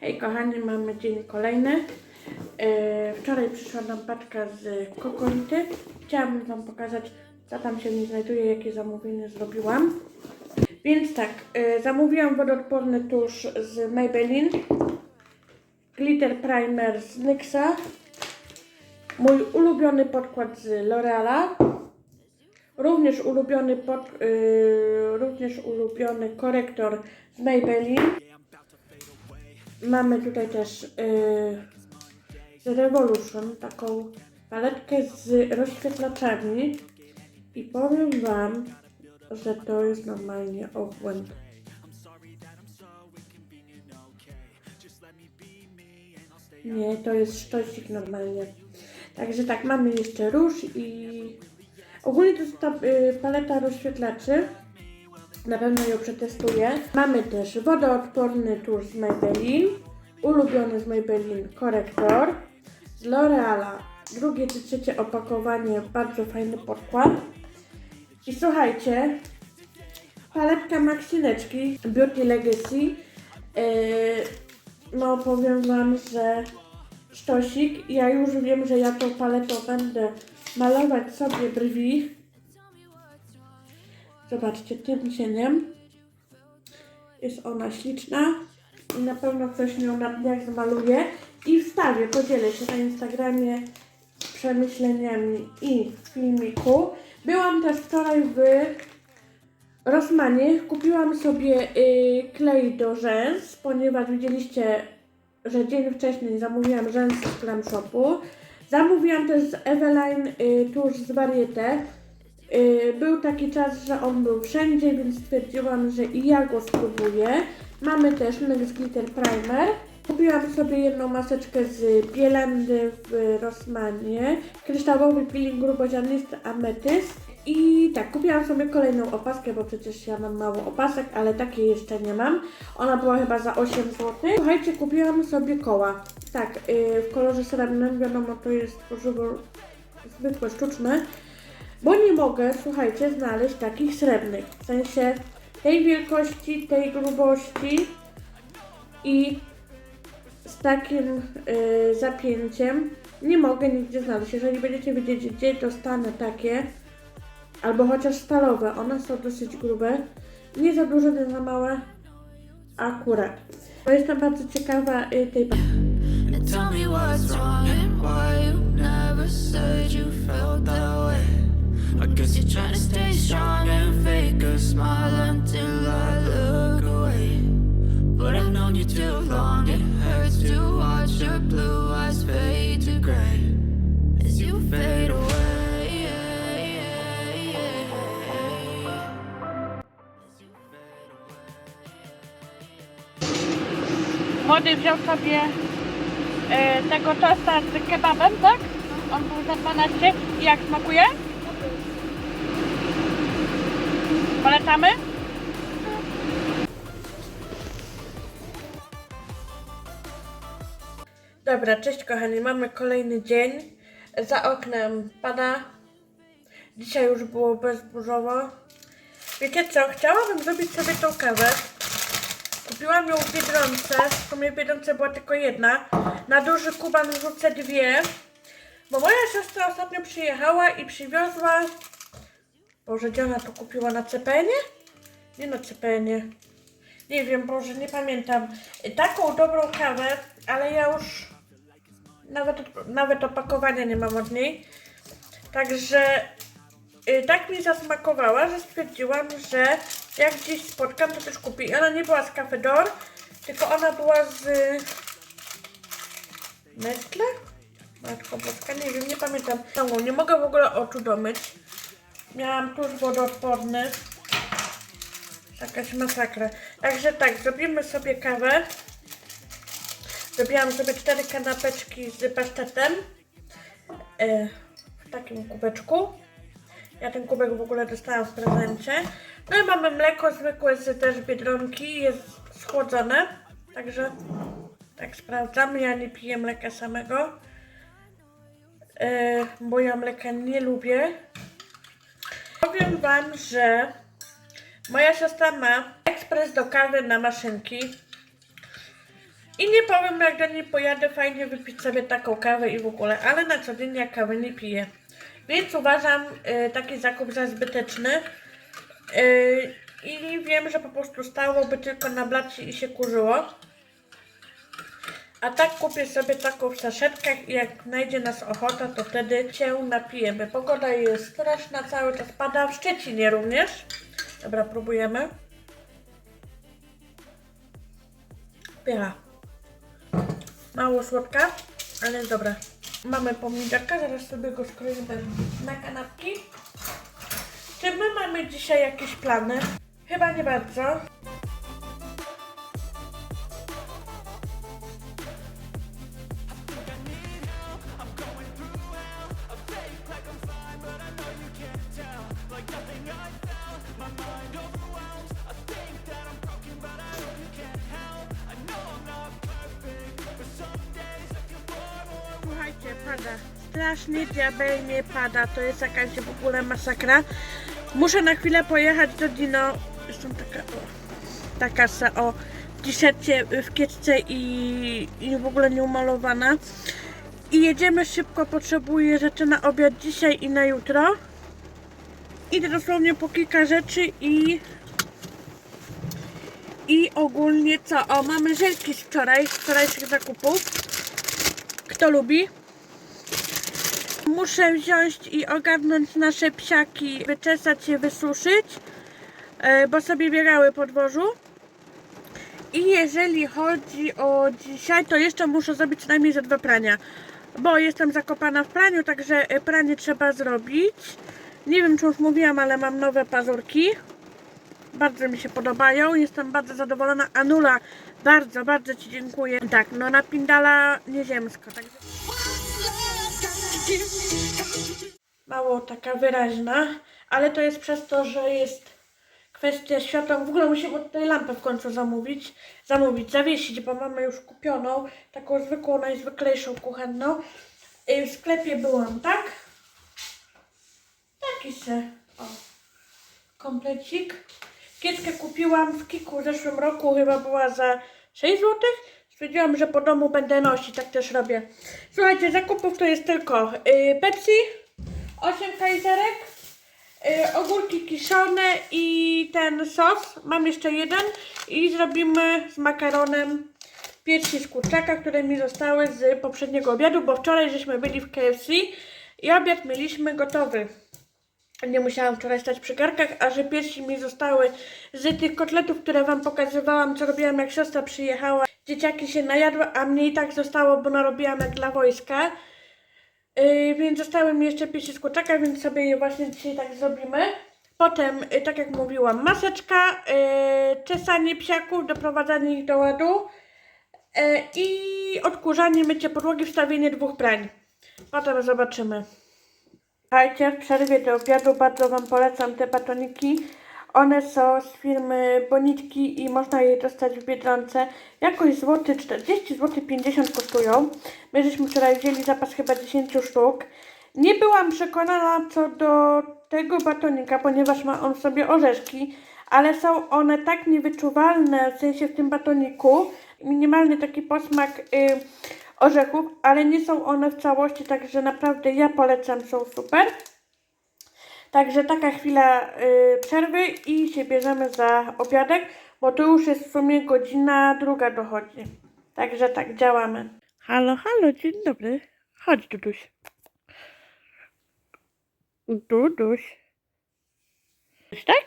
Hej kochani, mamy dzień kolejny. E, wczoraj przyszła nam paczka z kokolity. Chciałabym Wam pokazać, co tam się w niej znajduje, jakie zamówienie zrobiłam. Więc tak, e, zamówiłam wodoodporny tusz z Maybelline, glitter primer z NYXa, mój ulubiony podkład z L'Oreala, również ulubiony, pod, e, również ulubiony korektor z Maybelline. Mamy tutaj też yy, z Revolution taką paletkę z rozświetlaczami i powiem Wam, że to jest normalnie obłęd. Nie, to jest sztosik normalnie. Także tak, mamy jeszcze róż i ogólnie to jest ta y, paleta rozświetlaczy. Na pewno ją przetestuję. Mamy też wodoodporny tusz z Maybelline, ulubiony z Maybelline korektor, z L'Oreala drugie czy trzecie opakowanie, bardzo fajny podkład. I słuchajcie, paletka Maxineczki Beauty Legacy. Yy, no powiem Wam, że sztosik. Ja już wiem, że ja tą paletą będę malować sobie brwi. Zobaczcie, tym cieniem. Jest ona śliczna i na pewno ktoś nią na dniach zmaluje. I wstawię, podzielę się na Instagramie przemyśleniami i filmiku. Byłam też wczoraj w Rossmanie. Kupiłam sobie y, klej do rzęs, ponieważ widzieliście, że dzień wcześniej zamówiłam rzęsy z Glam Shopu. Zamówiłam też z Eveline y, tuż z Varieté. Y, Był taki czas, że on był wszędzie, więc stwierdziłam, że i ja go spróbuję. Mamy też NYX Glitter Primer. Kupiłam sobie jedną maseczkę z Bielandy w Rossmanie. Kryształowy peeling gruboziarnisty ametyst. I tak, kupiłam sobie kolejną opaskę, bo przecież ja mam mało opasek, ale takiej jeszcze nie mam. Ona była chyba za 8 zł. Słuchajcie, kupiłam sobie koła. Tak, yy, w kolorze srebrnym, wiadomo, to jest tworzywo zwykłe, sztuczne. Bo nie mogę, słuchajcie, znaleźć takich srebrnych. W sensie tej wielkości, tej grubości i z takim y, zapięciem. Nie mogę nigdzie znaleźć. Jeżeli będziecie wiedzieć, gdzie dostanę takie, albo chociaż stalowe, one są dosyć grube. Nie za duże, nie za małe. Akurat. Bo jestem bardzo ciekawa y, tej tell me what's wrong and why you never said you felt that way. I guess stay strong and fake a smile until I look away. But I've known you too long, it hurts to watch your blue eyes fade to gray as you fade away. Młody wziął sobie e, tego tosta z kebabem, tak? On był za 12. I jak smakuje? Polecamy? Dobra, cześć kochani, mamy kolejny dzień. Za oknem pada. Dzisiaj już było bezburzowo. Wiecie co, chciałabym zrobić sobie tą kawę. Kupiłam ją w Biedronce, w sumie w Biedronce była tylko jedna. Na duży kuban wrzucę dwie, bo moja siostra ostatnio przyjechała i przywiozła... Boże, gdzie ona to kupiła? Na CPN-ie? Nie na CPN-ie. Nie wiem, Boże, nie pamiętam. Taką dobrą kawę, ale ja już nawet, nawet opakowania nie mam od niej. Także y, tak mi zasmakowała, że stwierdziłam, że jak gdzieś spotkam, to też kupię. I ona nie była z Cafe D'Or, tylko ona była z Nestle? Matko Boska, nie wiem, nie pamiętam. Nie mogę w ogóle oczu domyć. Miałam tuż wodoodporny. Jakaś masakra. Także tak, zrobimy sobie kawę. Zrobiłam sobie cztery kanapeczki z pasztetem. E, w takim kubeczku. Ja ten kubek w ogóle dostałam w prezencie. No i mamy mleko zwykłe z też Biedronki, jest schłodzone. Także tak sprawdzam. Ja nie piję mleka samego, e, bo ja mleka nie lubię. Powiem Wam, że Moja siostra ma ekspres do kawy na maszynki. I nie powiem, jak do niej pojadę, fajnie wypić sobie taką kawę i w ogóle, ale na co dzień ja kawy nie piję. Więc uważam y, taki zakup za zbyteczny. Y, I wiem, że po prostu stałoby tylko na blacie i się kurzyło. A tak kupię sobie taką w saszetkach i jak znajdzie nas ochota, to wtedy się napijemy. Pogoda jest straszna, cały czas pada, w Szczecinie również. Dobra, próbujemy. Pycha. Mało słodka, ale dobra. Mamy pomidorka, zaraz sobie go skroimy na kanapki. Czy my mamy dzisiaj jakieś plany? Chyba nie bardzo. Słuchajcie, pada. Strasznie diabelnie pada. To jest jakaś w ogóle masakra. Muszę na chwilę pojechać do Dino. Jestem taka, o, taka se, o, t-shircie, w kiecce i, i w ogóle nieumalowana. I jedziemy szybko, potrzebuję rzeczy na obiad dzisiaj i na jutro. Idę dosłownie po kilka rzeczy i i ogólnie co? O, mamy żelki z wczoraj, z wczorajszych zakupów. Kto lubi? Muszę wziąć i ogarnąć nasze psiaki, wyczesać je, wysuszyć, e, bo sobie biegały po dworzu. I jeżeli chodzi o dzisiaj, to jeszcze muszę zrobić co najmniej ze dwa prania, bo jestem zakopana w praniu, także e, pranie trzeba zrobić. Nie wiem, czy już mówiłam, ale mam nowe pazurki. Bardzo mi się podobają, jestem bardzo zadowolona. Anula, bardzo, bardzo Ci dziękuję. Tak, no na Pindala nieziemsko. Także... Mało taka wyraźna, ale to jest przez to, że jest kwestia światła. W ogóle musimy tutaj lampę w końcu zamówić, zamówić, zawiesić, bo mamy już kupioną, taką zwykłą, najzwyklejszą kuchenną. Y, W sklepie byłam, tak? Taki se, o, komplecik. Kieckę kupiłam w Kiku w zeszłym roku, chyba była za 6 zł. Stwierdziłam, że po domu będę nosić, tak też robię. Słuchajcie, zakupów to jest tylko y, Pepsi, 8 kajzerek, y, ogórki kiszone i ten sos. Mam jeszcze jeden i zrobimy z makaronem piersi z kurczaka, które mi zostały z poprzedniego obiadu, bo wczoraj żeśmy byli w KFC i obiad mieliśmy gotowy. Nie musiałam wczoraj stać przy garkach, a że piersi mi zostały z tych kotletów, które wam pokazywałam, co robiłam jak siostra przyjechała. Dzieciaki się najadły, a mnie i tak zostało, bo narobiłam jak dla wojska. Yy, więc zostały mi jeszcze piersi z kurczaka, więc sobie je właśnie dzisiaj tak zrobimy. Potem, yy, tak jak mówiłam, maseczka, yy, czesanie psiaków, doprowadzanie ich do ładu yy, i odkurzanie, mycie podłogi, wstawienie dwóch prań. Potem zobaczymy. Słuchajcie, w przerwie do obiadu bardzo Wam polecam te batoniki. One są z firmy Bonitki i można je dostać w Biedronce. Jakoś złoty 40 zł 50 kosztują. My żeśmy wczoraj wzięli zapas chyba 10 sztuk. Nie byłam przekonana co do tego batonika, ponieważ ma on sobie orzeszki, ale są one tak niewyczuwalne, w sensie w tym batoniku, minimalny taki posmak y, orzechów, ale nie są one w całości, także naprawdę ja polecam, są super. Także taka chwila y, przerwy i się bierzemy za obiadek, bo to już jest w sumie godzina druga dochodzi. Także tak, działamy. Halo, halo, dzień dobry. Chodź, Duduś. Duduś. Tak?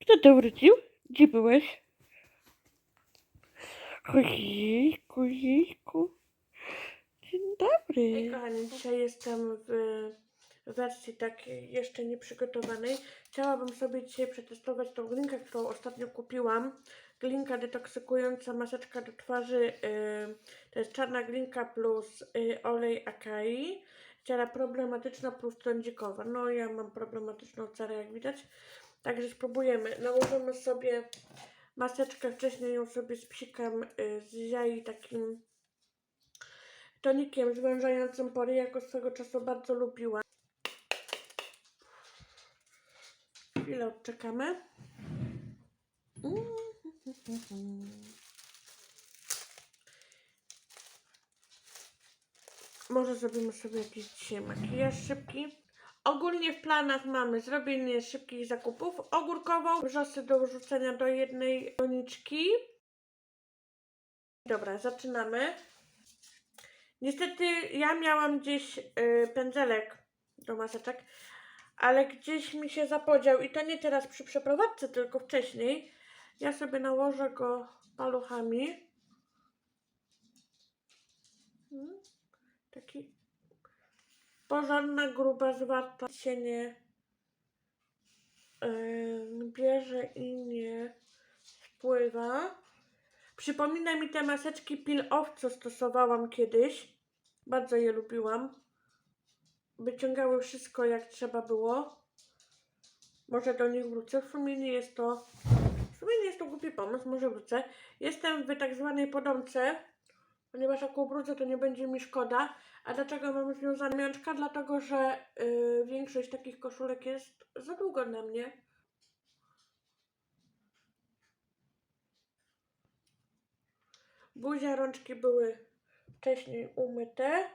Kto to wrócił? Gdzie byłeś? Ojejku, jejku. Dobry. Hej kochani, dzisiaj jestem w wersji takiej jeszcze nieprzygotowanej. Chciałabym sobie dzisiaj przetestować tą glinkę, którą ostatnio kupiłam. Glinka detoksykująca maseczka do twarzy. Yy, to jest czarna glinka plus yy, olej akai. Ciara problematyczna plus trądzikowa. No ja mam problematyczną cerę jak widać. Także spróbujemy. Nałożymy sobie maseczkę. Wcześniej ją sobie spsikam yy, z jaj takim tonikiem zwężającym pory, jako swego czasu bardzo lubiłam. Chwilę odczekamy. Może zrobimy sobie jakiś dzisiaj makijaż szybki. Ogólnie w planach mamy zrobienie szybkich zakupów. Ogórkową, wrzosy do wrzucenia do jednej doniczki. Dobra, zaczynamy. Niestety ja miałam gdzieś y, pędzelek do maseczek, ale gdzieś mi się zapodział i to nie teraz przy przeprowadzce, tylko wcześniej. Ja sobie nałożę go paluchami. Mm, Taki porządna, gruba, zwarta się nie yy, bierze i nie wpływa. Przypomina mi te maseczki Peel Off, co stosowałam kiedyś. Bardzo je lubiłam. Wyciągały wszystko jak trzeba było. Może do nich wrócę. W sumie nie jest to. W sumie nie jest to głupi pomysł, może wrócę. Jestem w tak zwanej podomce, ponieważ jak ubrudzę, to nie będzie mi szkoda. A dlaczego mam związane miączka? Dlatego, że y, większość takich koszulek jest za długo na mnie. Buzia, rączki były wcześniej umyte.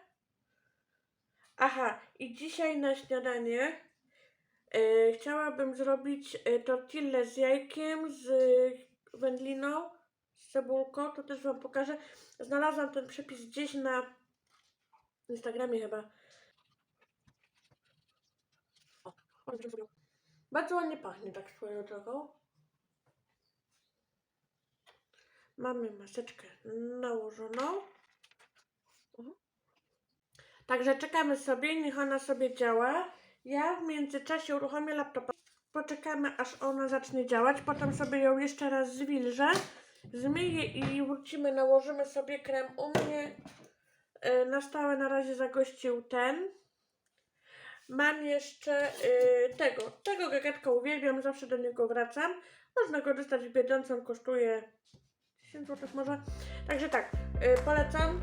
Aha, i dzisiaj na śniadanie y, chciałabym zrobić y, tortillę z jajkiem, z wędliną, z cebulką. To też Wam pokażę. Znalazłam ten przepis gdzieś na Instagramie chyba. O. Bardzo ładnie pachnie tak swoją drogą. Mamy maseczkę nałożoną. Także czekamy sobie, niech ona sobie działa. Ja w międzyczasie uruchomię laptopa. Poczekamy, aż ona zacznie działać. Potem sobie ją jeszcze raz zwilżę, zmyję i wrócimy, nałożymy sobie krem. U mnie y, na stałe na razie zagościł ten. Mam jeszcze y, tego. Tego gagatka uwielbiam, zawsze do niego wracam. Można go dostać w Biedronce, on kosztuje 10 zł może. Także tak, y, polecam.